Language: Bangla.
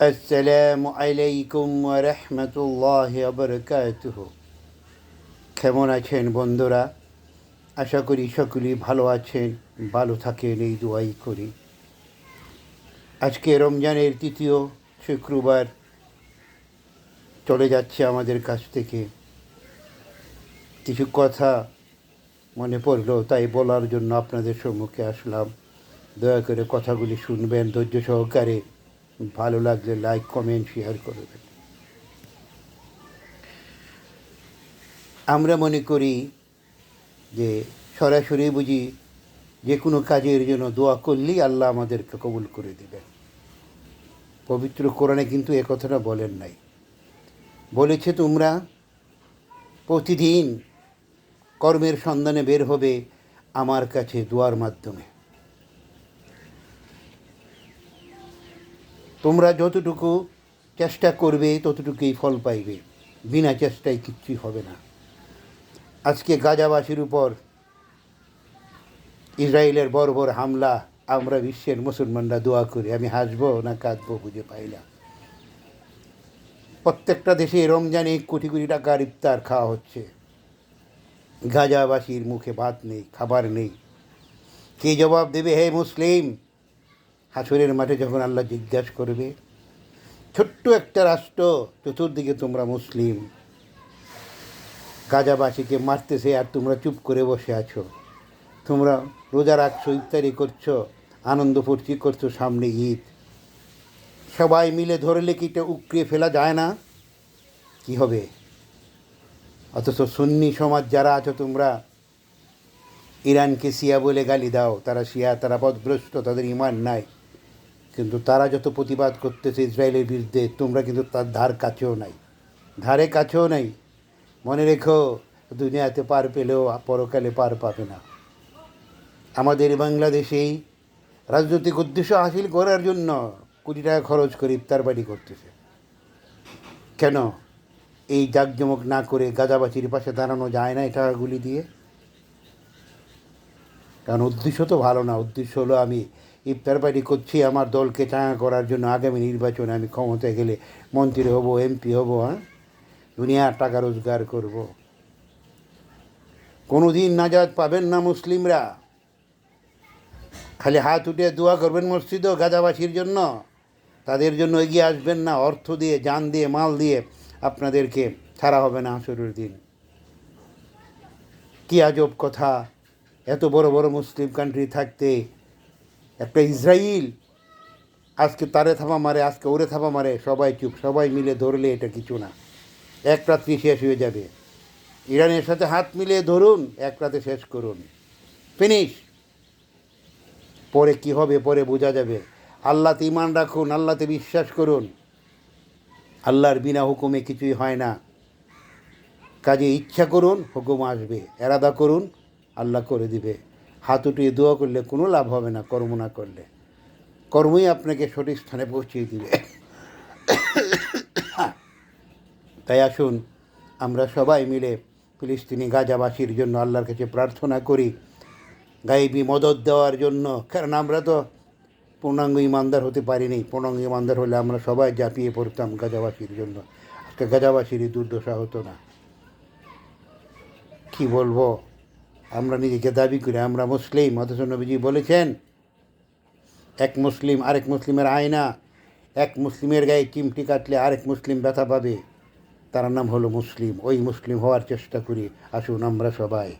আসসালামু আলাইকুম রহমতুল্লাহ বরকাতুহ। কেমন আছেন বন্ধুরা? আশা করি সকলেই ভালো আছেন, ভালো থাকেন, এই দোয়াই করি। আজকে রমজানের তৃতীয় শুক্রবার, চলে যাচ্ছে আমাদের কাছ থেকে। কিছু কথা মনে পড়ল, তাই বলার জন্য আপনাদের সম্মুখে আসলাম। দয়া করে কথাগুলি শুনবেন, ধৈর্য সহকারে। ভালো লাগলে লাইক কমেন্ট শেয়ার করবেন আমরা মনে করি যে সরাসরি বুঝি যে কোনো কাজের জন্য দোয়া করলেই আল্লাহ আমাদেরকে কবুল করে দেবেন। পবিত্র কোরআনে কিন্তু এ কথাটা বলেন নাই। বলেছে তোমরা, প্রতিদিন কর্মের সন্ধানে বের হবে আমার কাছে দোয়ার মাধ্যমে। তোমরা যতটুকু চেষ্টা করবে, ততটুকুই ফল পাইবে। বিনা চেষ্টায় কিচ্ছুই হবে না। আজকে গাজাবাসীর উপর ইসরায়েলের বর্বর হামলা, আমরা বিশ্বের মুসলমানরা দোয়া করি। আমি হাসবো না কাঁদবো বুঝে পাই না। প্রত্যেকটা দেশে রমজানে কোটি কোটি টাকার ইফতার খাওয়া হচ্ছে। গাজাবাসীর মুখে ভাত নেই, খাবার নেই। কে জবাব দেবে, হে মুসলিম? হাসরের মাঠে যখন আল্লাহ জিজ্ঞাসা করবে, ছোট্ট একটা রাষ্ট্র, চতুর্দিকে তোমরা মুসলিম। গাজাবাসীকে মারতেছে আর তোমরা চুপ করে বসে আছো। তোমরা রোজা রাখছো, ইফতারি করছ, আনন্দ ফুর্তি করছ সামনে ঈদ। সবাই মিলে ধরলে কি এটা উকড়িয়ে ফেলা যায় না? কি হবে? অথচ সুন্নি সমাজ যারা আছো তোমরা, ইরানকে শিয়া বলে গালি দাও, তারা শিয়া, তারা পদভ্রষ্ট তাদের ইমান নাই। কিন্তু তারা যত প্রতিবাদ করতেছে ইসরায়েলের বিরুদ্ধে, তোমরা কিন্তু তার ধার কাছেও নাই। ধারে কাছেও নাই। মনে রেখো, দুনিয়াতে পার পেলেও পরকালে পার পাবে না। আমাদের বাংলাদেশেই রাজনৈতিক উদ্দেশ্য হাসিল করার জন্য কোটি টাকা খরচ করে ইফতার বাড়ি করতেছে। কেন? এই জাঁকজমক না করে গাজাবাসীর পাশে দাঁড়ানো যায় না এই টাকাগুলি দিয়ে? কারণ উদ্দেশ্য তো ভালো না। উদ্দেশ্য হলো আমি ইফতার পার্টি করছি, আমার দলকে চাঙা করার জন্য আগামী নির্বাচনে আমি ক্ষমতায় গেলে মন্ত্রী হব এমপি হব হ্যাঁ? দুনিয়ার টাকা রোজগার করব। কোনো দিন নাজাদ পাবেন না মুসলিমরা। খালি হাত উঠে দোয়া করবেন মসজিদও গাজাবাসীর জন্য। তাদের জন্য এগিয়ে আসবেন না, অর্থ দিয়ে যান দিয়ে, মাল দিয়ে আপনাদেরকে ছাড়া হবে না আসরের দিন। কি আজব কথা। এত বড় বড় মুসলিম কান্ট্রি থাকতে একটা ইসরায়েল আজকে তারে থাপা মারে, আজকে ওরে থাপা মারে, সবাই চুপ, সবাই মিলে ধরলে এটা কিছু না। এক রাত্রি শেষ হয়ে যাবে। ইরানের সাথে হাত মিলিয়ে ধরুন, এক রাতে শেষ করুন। ফিনিশ। পরে কি হবে, পরে বোঝা যাবে। আল্লাহতে ইমান রাখুন, আল্লাহতে বিশ্বাস করুন। আল্লাহর বিনা হুকুমে কিছুই হয় না। কাজে ইচ্ছা করুন, হুকুম আসবে। এরাদা করুন, আল্লাহ করে দিবে। হাত উঠিয়ে দোয়া করলে কোনো লাভ হবে না, কর্ম না করলে। কর্মই আপনাকে সঠিক স্থানে পৌঁছিয়ে দিবে। তাই আসুন, আমরা সবাই মিলে ফিলিস্তিনি গাজাবাসীর জন্য আল্লাহর কাছে প্রার্থনা করি। গাইবি মদত দেওয়ার জন্য, কারণ আমরা তো পূর্ণাঙ্গ ইমানদার হতে পারিনি। পূর্ণাঙ্গ ইমানদার হলে আমরা সবাই ঝাঁপিয়ে পড়তাম গাজাবাসীর জন্য। আজকে গাজাবাসীরই দুর্দশা হতো না। কি বলব? আমরা নিজেকে দাবি করি, আমরা মুসলিম, অথচ নবীজি বলেছেন, এক মুসলিম আরেক মুসলিমের আয়না, এক মুসলিমের গায়ে চিমটি কাটলে আরেক মুসলিম ব্যথা পাবে। তার নাম হলো মুসলিম। ওই মুসলিম হওয়ার চেষ্টা করি। আসুন আমরা সবাই।